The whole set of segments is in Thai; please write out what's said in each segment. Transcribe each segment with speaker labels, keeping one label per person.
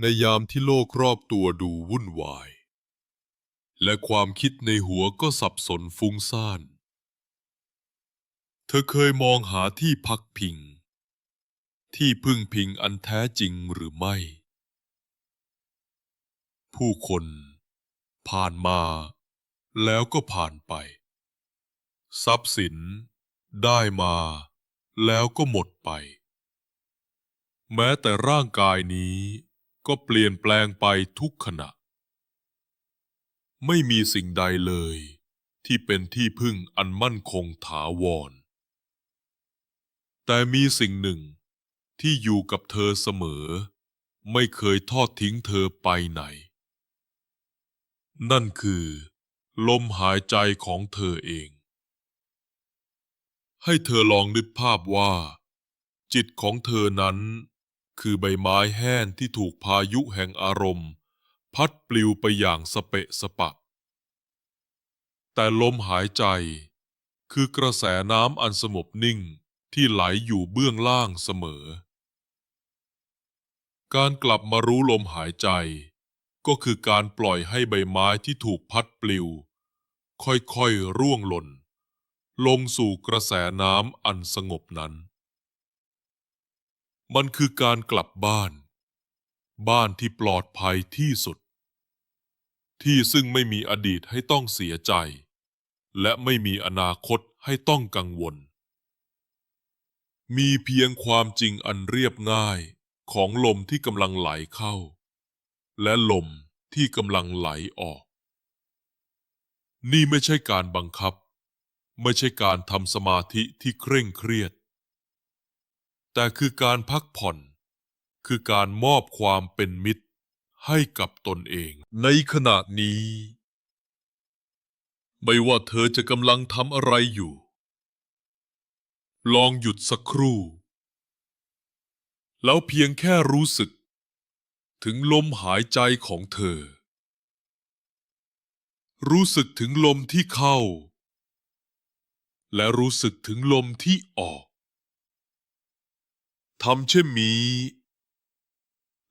Speaker 1: ในยามที่โลกรอบตัวดูวุ่นวาย และความคิดในหัวก็สับสนฟุ้งซ่าน เธอเคยมองหาที่พักพิง ที่พึ่งพิงอันแท้จริงหรือไม่ ผู้คนผ่านมาแล้วก็ผ่านไป ทรัพย์สินได้มาแล้วก็หมดไป แม้แต่ร่างกายนี้ ก็เปลี่ยนแปลงไปทุกขณะ ไม่มีสิ่งใดเลย ที่เป็นที่พึ่งอันมั่นคงถาวร แต่มีสิ่งหนึ่งที่อยู่กับเธอเสมอ ไม่เคยทอดทิ้งเธอไปไหน นั่นคือ ลมหายใจของเธอเอง ให้เธอลองนึกภาพว่า จิตของเธอนั้น คือใบไม้แห้งที่ถูกพายุแห่งอารมณ์ พัดปลิวไปอย่างสเปะสปะ แต่ลมหายใจ คือกระแสน้ำอันสงบนิ่งที่ไหลอยู่เบื้องล่างเสมอ การกลับมารู้ลมหายใจ ก็คือการปล่อยให้ใบไม้ที่ถูกพัดปลิว ค่อยๆร่วงหล่น ลงสู่กระแสน้ำอันสงบนั้น มันคือการกลับบ้าน บ้านที่ปลอดภัยที่สุด ที่ซึ่งไม่มีอดีตให้ต้องเสียใจ และไม่มีอนาคตให้ต้องกังวล มีเพียงความจริงอันเรียบง่ายของลมที่กำลังไหลเข้า และลมที่กำลังไหลออก นี่ไม่ใช่การบังคับ ไม่ใช่การทำสมาธิที่เคร่งเครียด แต่คือการพักผ่อน คือการมอบความเป็นมิตรให้กับตนเอง ในขณะนี้ ไม่ว่าเธอจะกำลังทำอะไรอยู่ ลองหยุดสักครู่ แล้วเพียงแค่รู้สึก ถึงลมหายใจของเธอ รู้สึกถึงลมที่เข้า และรู้สึกถึงลมที่ออก ทำเช่นนี้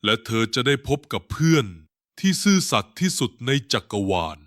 Speaker 1: และเธอจะได้พบกับเพื่อนที่ซื่อสัตย์ที่สุดในจักรวาล